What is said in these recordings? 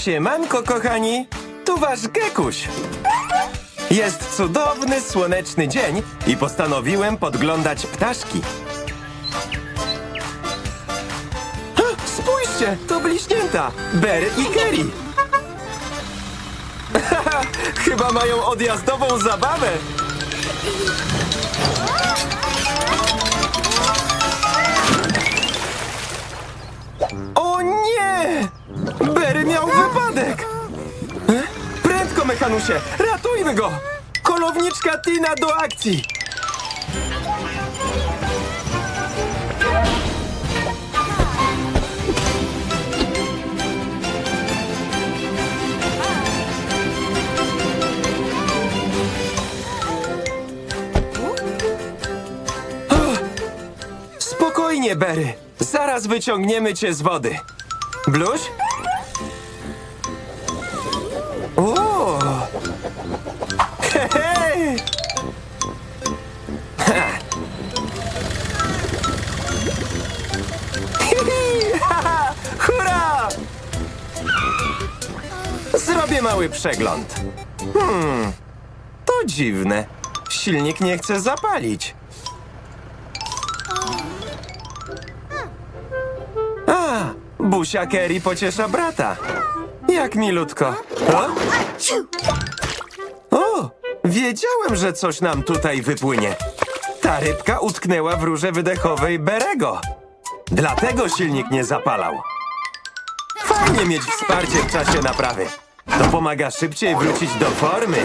Siemanko, kochani! Tu wasz Gekuś! Jest cudowny, słoneczny dzień i postanowiłem podglądać ptaszki. Ha, Spójrzcie, to bliźnięta! Ber i Kerry! Chyba mają odjazdową zabawę! O nie! Wypadek! E? Prędko, mechanusie! Ratujmy go! Kolowniczka Tina do akcji! Spokojnie, Berry. Zaraz wyciągniemy cię z wody. Bluś? Mały przegląd. Hmm, to dziwne. Silnik nie chce zapalić. A, Busia Kerry pociesza brata. Jak milutko. O? o, wiedziałem, że coś nam tutaj wypłynie. Ta rybka utknęła w rurze wydechowej Berego. Dlatego silnik nie zapalał. Fajnie mieć wsparcie w czasie naprawy. To pomaga szybciej wrócić do formy.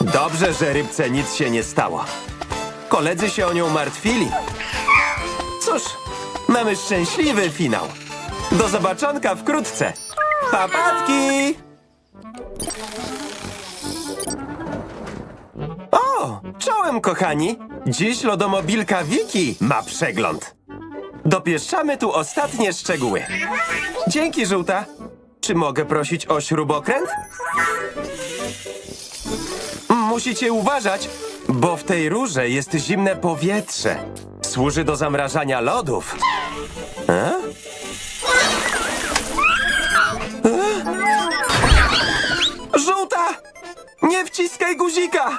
Dobrze, że rybce nic się nie stało. Koledzy się o nią martwili. Cóż, mamy szczęśliwy finał. Do zobaczonka wkrótce. Papatki! O, czołem kochani! Dziś lodomobilka Wiki ma przegląd. Dopieszczamy tu ostatnie szczegóły. Dzięki, żółta. Czy mogę prosić o śrubokręt? Musicie uważać, bo w tej rurze jest zimne powietrze. Służy do zamrażania lodów. E? E? Żółta! Nie wciskaj guzika!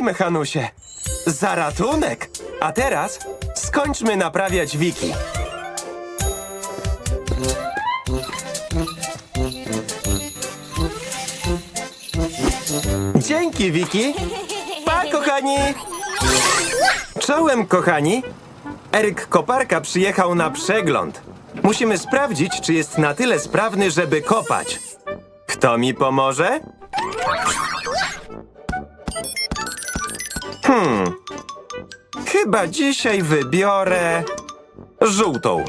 dzięki, mechanusie. Za ratunek. A teraz skończmy naprawiać Wiki. Dzięki, Wiki. Pa, kochani. Czołem, kochani. Eryk Koparka przyjechał na przegląd. Musimy sprawdzić, czy jest na tyle sprawny, żeby kopać. Kto mi pomoże? Hmm. Chyba dzisiaj wybiorę żółtą.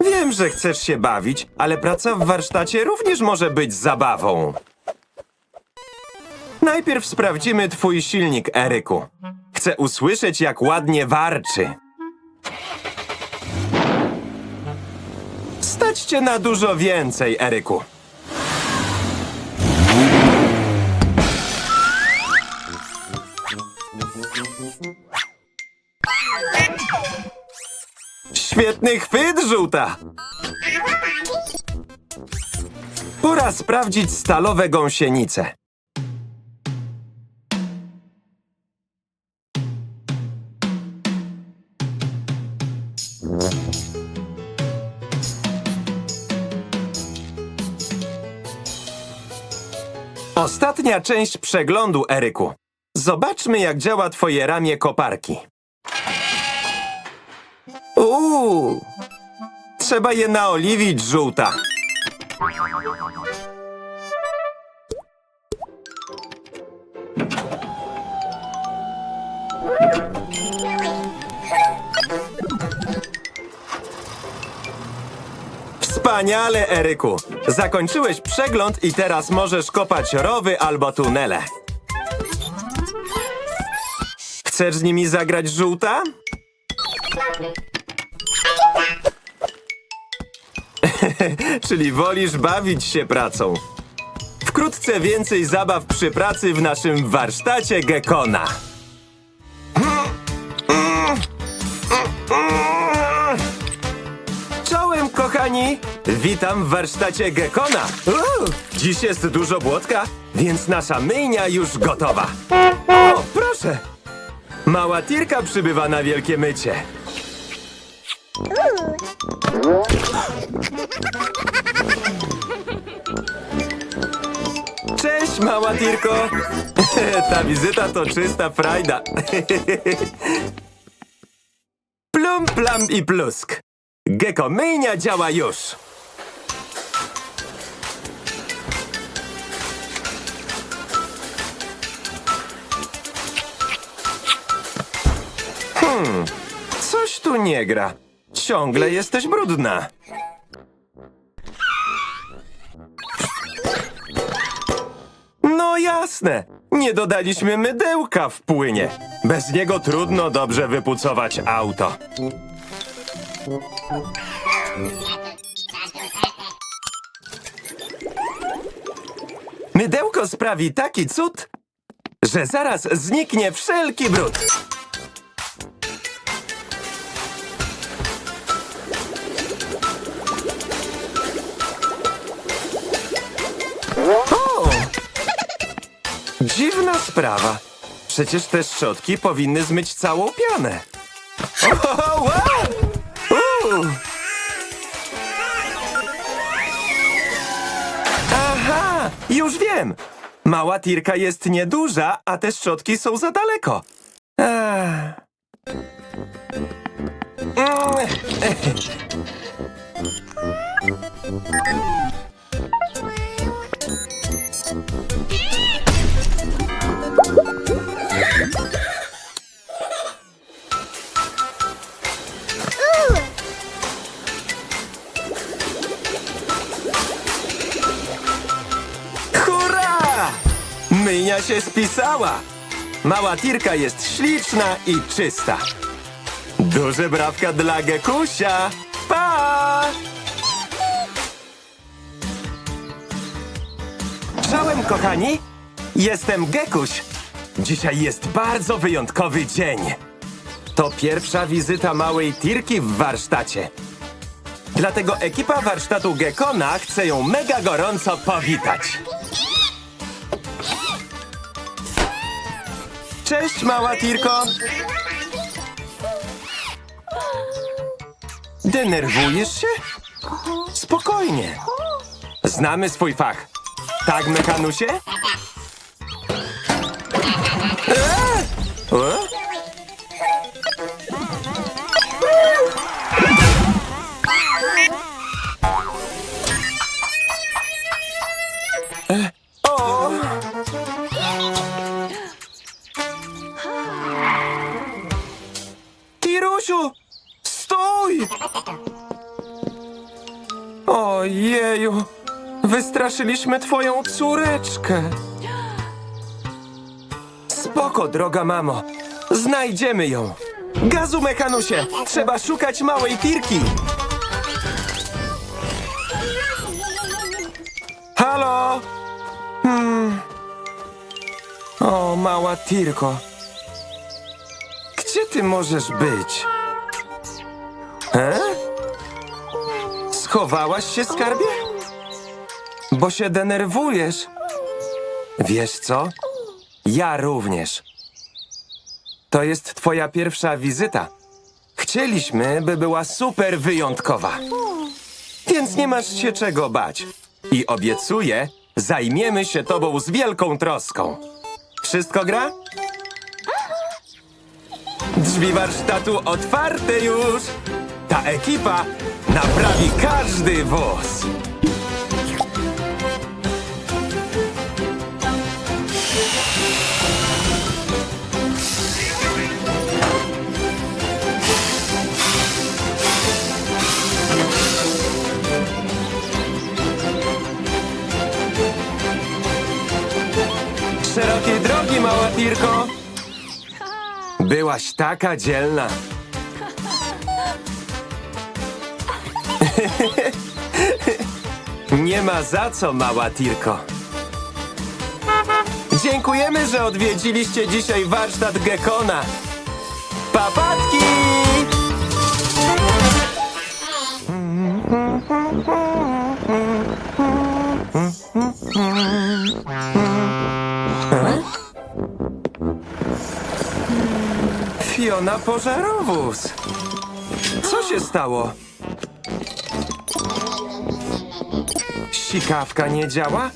Wiem, że chcesz się bawić, ale praca w warsztacie również może być zabawą. Najpierw sprawdzimy twój silnik, Eryku. Chcę usłyszeć, jak ładnie warczy. Stać cię na dużo więcej, Eryku. Świetny chwyt, żółta! Pora sprawdzić stalowe gąsienice. Ostatnia część przeglądu, Eryku. Zobaczmy, jak działa twoje ramię koparki. Uuu, trzeba je naoliwić, żółta. Wspaniale, Eryku. Zakończyłeś przegląd i teraz możesz kopać rowy albo tunele. Chcesz z nimi zagrać żółta? Czyli wolisz bawić się pracą. Wkrótce więcej zabaw przy pracy w naszym warsztacie Gekona. Czołem, kochani! Witam w warsztacie Gekona. Uuu, dziś jest dużo błotka, więc nasza myjnia już gotowa. O, proszę! Mała Tirka przybywa na wielkie mycie. Cześć, mała Tirko! Ta wizyta to czysta frajda. Plum, plam i plusk. Gecko myjnia działa już. Hmm, coś tu nie gra. Ciągle jesteś brudna. No jasne, nie dodaliśmy mydełka w płynie. Bez niego trudno dobrze wypucować auto. Mydełko sprawi taki cud, że zaraz zniknie wszelki brud. Sprawa. Przecież te szczotki powinny zmyć całą pianę. O, wow! Aha, już wiem. Mała tirka jest nieduża, a te szczotki są za daleko. Ech. Hurra! Myjnia się spisała. Mała tirka jest śliczna i czysta. Duże brawka dla Gekusia. Pa! Czołem, kochani! Jestem Gekuś. Dzisiaj jest bardzo wyjątkowy dzień. To pierwsza wizyta małej tirki w warsztacie. Dlatego ekipa warsztatu Gekona chce ją mega gorąco powitać. Cześć, mała Tirko! Denerwujesz się? Spokojnie. Znamy swój fach. Tak, Mekanusie? Eee! E? Wystraszyliśmy twoją córeczkę. Spoko, droga mamo. Znajdziemy ją. Gazu, Mekanusie! Trzeba szukać małej tirki. Halo? Hmm. O, mała tirko. Gdzie ty możesz być? E? Schowałaś się, skarbie? Bo się denerwujesz. Wiesz co? Ja również. To jest twoja pierwsza wizyta. Chcieliśmy, by była super wyjątkowa. Więc nie masz się czego bać. I obiecuję, zajmiemy się tobą z wielką troską. Wszystko gra? Drzwi warsztatu otwarte już! Ta ekipa naprawi każdy wóz! Szerokiej drogi, mała Tirko! Byłaś taka dzielna. Nie ma za co, mała Tirko. Dziękujemy, że odwiedziliście dzisiaj warsztat Gekona. Papatki! Fiona pożarowóz. Co się stało? Sikawka nie działa?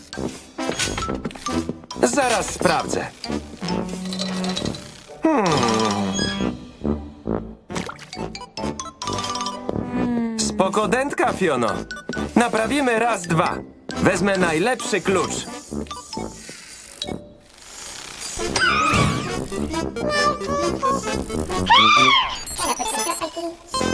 Zaraz sprawdzę. Hmm. Spokodentka, Fiono. Naprawimy raz, dwa. Wezmę najlepszy klucz. Dapat, dapat, dapat.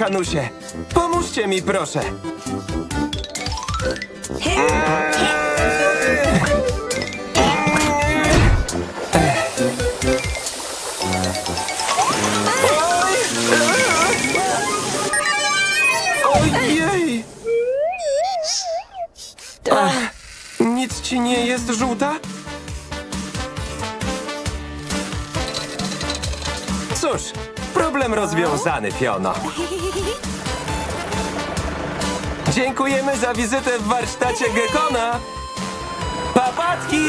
Mechanusie. Pomóżcie mi, proszę. Ojej! Ach, nic ci nie jest żółta? Cóż, problem rozwiązany, Fiono. Dziękujemy za wizytę w warsztacie Gekona. Papatki!